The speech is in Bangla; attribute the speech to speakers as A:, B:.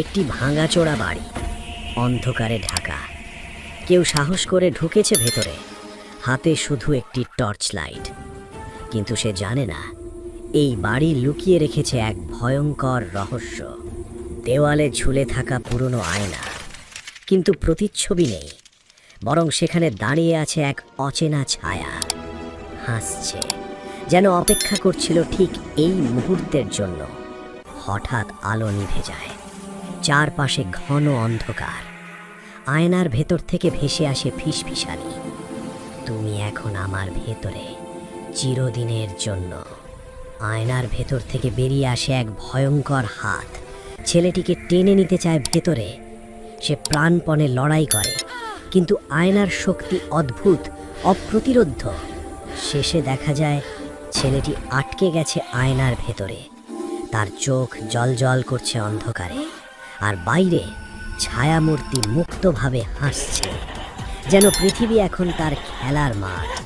A: একটি ভাঙাচোরা বাড়ি, অন্ধকারে ঢাকা। কেউ সাহস করে ঢুকেছে ভেতরে, হাতে শুধু একটি টর্চ লাইট। কিন্তু সে জানে না, এই বাড়ি লুকিয়ে রেখেছে এক ভয়ঙ্কর রহস্য। দেওয়ালে ঝুলে থাকা পুরনো আয়না, কিন্তু প্রতিচ্ছবি নেই, বরং সেখানে দাঁড়িয়ে আছে এক অচেনা ছায়া। হাসছে, যেন অপেক্ষা করছিল ঠিক এই মুহূর্তের জন্য। হঠাৎ আলো নিভে যায়। চারপাশে ঘন অন্ধকার। আয়নার ভেতর থেকে ভেসে আসে ফিসফিসানি। তুমি এখন আমার ভেতরে, চিরদিনের জন্য। আয়নার ভেতর থেকে বেরিয়ে আসে এক ভয়ঙ্কর হাত। ছেলেটিকে টেনে নিতে চায় ভেতরে। সে প্রাণপণে লড়াই করে। কিন্তু আয়নার শক্তি অদ্ভুত, অপ্রতিরোধ্য। শেষে দেখা যায়, ছেলেটি আটকে গেছে আয়নার ভেতরে। তার চোখ জলজল করছে অন্ধকারে। আর বাইরে ছায়ামূর্তি মুক্তভাবে হাসছে যেন পৃথিবী এখন তার খেলার মাঠ।